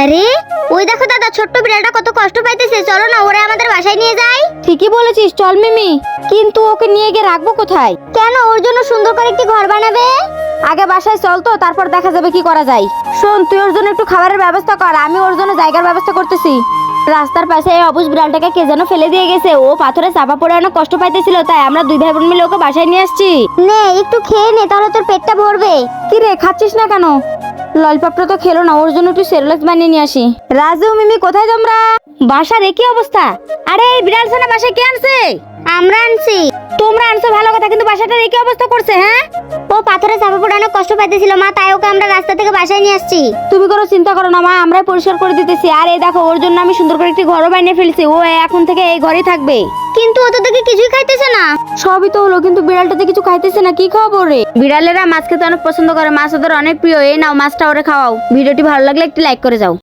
আরে ওই দেখো দাদা ছোট্ট বিড়ালটা কত কষ্ট পাইতেছে। চলো না ওরে আমাদের বাসায় নিয়ে যাই। ঠিকই বলেছিস চল মিমি। কিন্তু ওকে নিয়ে গিয়ে রাখব কোথায়? কেন? ওর জন্য সুন্দর করে একটি ঘর বানাবে? আগে বাসায় চল তো তারপর দেখা যাবে কি করা যায়। শোন তুই ওর জন্য একটু খাবারের ব্যবস্থা কর আমি ওর জন্য জায়গার ব্যবস্থা করতেছি। রাস্তার পাশে এই অবুজ বিড়ালটাকে কে যেন ফেলে দিয়ে গেছে। ও পাথরে চাপা পড়ে অনেক কষ্ট পাইতেছিল তাই আমরা দুই ভাই বোন মিলে ওকে বাসায় নিয়ে আসছি। নে একটু খেয়ে নে তাহলে তোর পেটটা ভরবে। কি রে খাচ্ছিস না কেন? ললিপপটা তো খেলো না, ওর জন্য একটু সেরেলাক্স বানিয়ে নিয়ে আসি। রাজু, মিমি, কোথায় তোমরা? বাসার একই অবস্থা। আরে, এই বিড়াল ছানা বাসায় কে আনছে? আমরা আনছি। তোমরা আনছো ভালো কথা, কিন্তু বাসাটার একই অবস্থা করছে হ্যাঁ? কষ্ট পাইতেছিল মা তাই ওকে আমরা রাস্তা থেকে বাসায় নিয়ে আসছি। তুমি কোনো চিন্তা করো না মা আমরাই পরিষ্কার করে দিতেছি। আর এই দেখো ওর জন্য আমি সুন্দর করে একটি ঘরও বানিয়ে ফেলছি। ও এখন থেকে এই ঘরেই থাকবে। কিন্তু ও তো দেখি কিছুই খাইতেছে না। সবই তো হলো কিন্তু বিড়ালটা তো কিছু খাইতেছে না কি খাওয়াবো রে? বিড়ালেরা মাছ খেতে অনেক পছন্দ করে মাছ ওদের অনেক প্রিয়। এই নাও মাছটা ওরে খাওয়াও। ভিডিওটি ভালো লাগলে একটি লাইক করে যাও।